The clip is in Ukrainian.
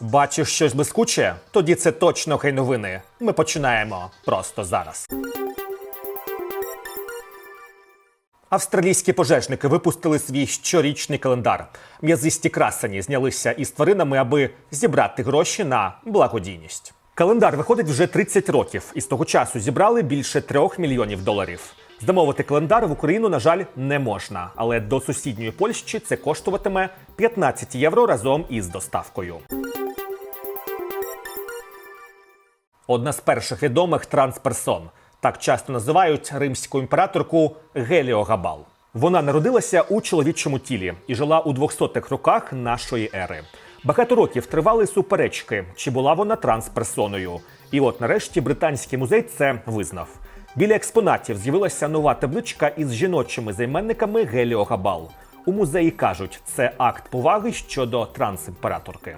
Бачиш щось блискуче? Тоді це точно хай новини. Ми починаємо просто зараз. Австралійські пожежники випустили свій щорічний календар. М'язисті красені знялися із тваринами, аби зібрати гроші на благодійність. Календар виходить вже 30 років, і з того часу зібрали більше трьох мільйонів доларів. Замовити календар в Україну, на жаль, не можна, але до сусідньої Польщі це коштуватиме 15 євро разом із доставкою. Одна з перших відомих трансперсон. Так часто називають римську імператорку Геліогабал. Вона народилася у чоловічому тілі і жила у 200-х роках нашої ери. Багато років тривали суперечки, чи була вона трансперсоною. І от нарешті британський музей це визнав. Біля експонатів з'явилася нова табличка із жіночими займенниками Геліогабал. У музеї кажуть, це акт поваги щодо трансімператорки.